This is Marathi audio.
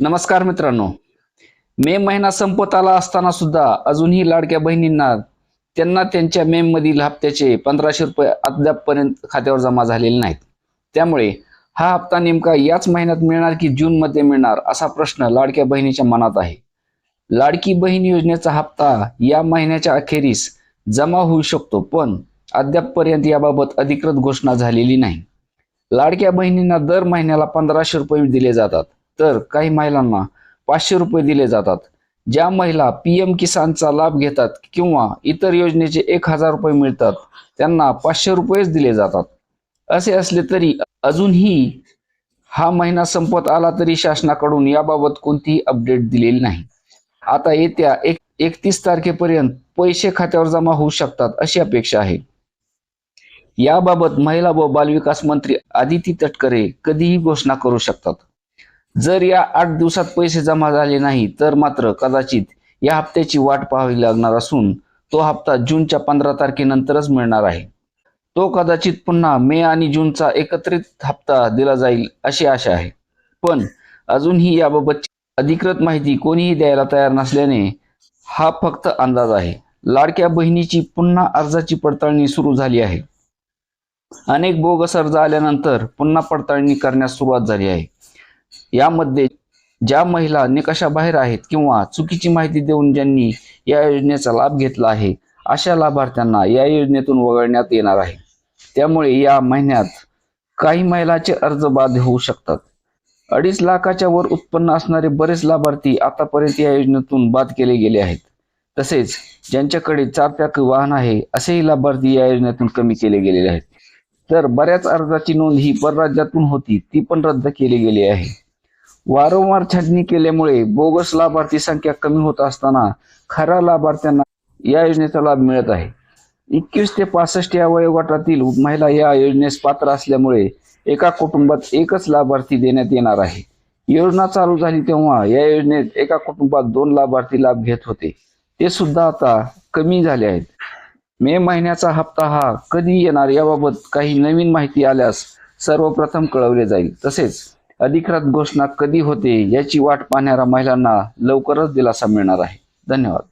नमस्कार मित्रांनो. मे महिना संपत आला असताना सुद्धा अजूनही लाडक्या बहिणींना त्यांना त्यांच्या मे मधील हप्त्याचे पंधराशे रुपये अद्यापपर्यंत खात्यावर जमा झालेले नाहीत. त्यामुळे हा हप्ता नेमका याच महिन्यात मिळणार की जून मध्ये मिळणार असा प्रश्न लाडक्या बहिणीच्या मनात आहे. लाडकी बहीण योजनेचा हप्ता या महिन्याच्या अखेरीस जमा होऊ शकतो पण अद्यापपर्यंत याबाबत अधिकृत घोषणा झालेली नाही. लाडक्या बहिणींना दर महिन्याला पंधराशे रुपये दिले जातात. तर काही महिलांना पाचशे रुपये दिले जातात. ज्या महिला पी एम किसानचा लाभ घेतात किंवा इतर योजनेचे एक हजार रुपये मिळतात त्यांना पाचशे रुपयेच दिले जातात. असे असले तरी अजूनही हा महिना संपत आला तरी शासनाकडून याबाबत कोणतीही अपडेट दिलेली नाही. आता येत्या एक एकतीस तारखेपर्यंत पैसे खात्यावर जमा होऊ शकतात अशी अपेक्षा आहे. याबाबत महिला व बालविकास मंत्री आदिती तटकरे कधीही घोषणा करू शकतात. जर या आठ दिवसात पैसे जमा झाले नाही तर मात्र कदाचित या हप्त्याची वाट पाहावी लागणार असून तो हप्ता जूनच्या पंधरा तारखेनंतरच मिळणार आहे. तो कदाचित पुन्हा मे आणि जूनचा एकत्रित हप्ता दिला जाईल अशी आशा आहे. पण अजूनही याबाबतची अधिकृत माहिती कोणीही द्यायला तयार नसल्याने हा फक्त अंदाज आहे. लाडक्या बहिणीची पुन्हा अर्जाची पडताळणी सुरू झाली आहे. अनेक बोगस अर्ज आल्यानंतर पुन्हा पडताळणी करण्यास सुरुवात झाली आहे. यामध्ये ज्या महिला निकषाबाहेर आहेत किंवा चुकीची माहिती देऊन ज्यांनी या योजनेचा लाभ घेतला आहे अशा लाभार्थ्यांना या योजनेतून वगळण्यात येणार आहे. त्यामुळे या महिन्यात काही महिलाचे अर्ज बाद होऊ शकतात. अडीच लाखाच्या वर उत्पन्न असणारे बरेच लाभार्थी आतापर्यंत या योजनेतून बाद केले गेले आहेत. तसेच ज्यांच्याकडे चारचाकी वाहन आहे असेही लाभार्थी या योजनेतून कमी केले गेलेले आहेत. तर बऱ्याच अर्जाची नोंद ही परराज्यातून होती ती पण रद्द केली गेली आहे. वारंवार छाटणी केल्यामुळे बोगस लाभार्थी संख्या कमी होत असताना खऱ्या लाभार्थ्यांना या योजनेचा लाभ मिळत आहे. एकवीस ते पासष्ट या वयोगटातील महिला या योजनेस पात्र असल्यामुळे एका कुटुंबात एकच लाभार्थी देण्यात येणार आहे. योजना चालू झाली तेव्हा या योजनेत एका कुटुंबात दोन लाभार्थी लाभ घेत होते. ते सुद्धा आता कमी झाले आहेत. मे महिन्याचा हप्ता हा कधी येणार याबाबत काही नवीन माहिती आल्यास सर्वप्रथम कळवले जाईल. तसेच अधिकृत घोषणा कधी होते याची वाट पाहणाऱ्या महिलांना लवकरच दिलासा मिळणार आहे. धन्यवाद.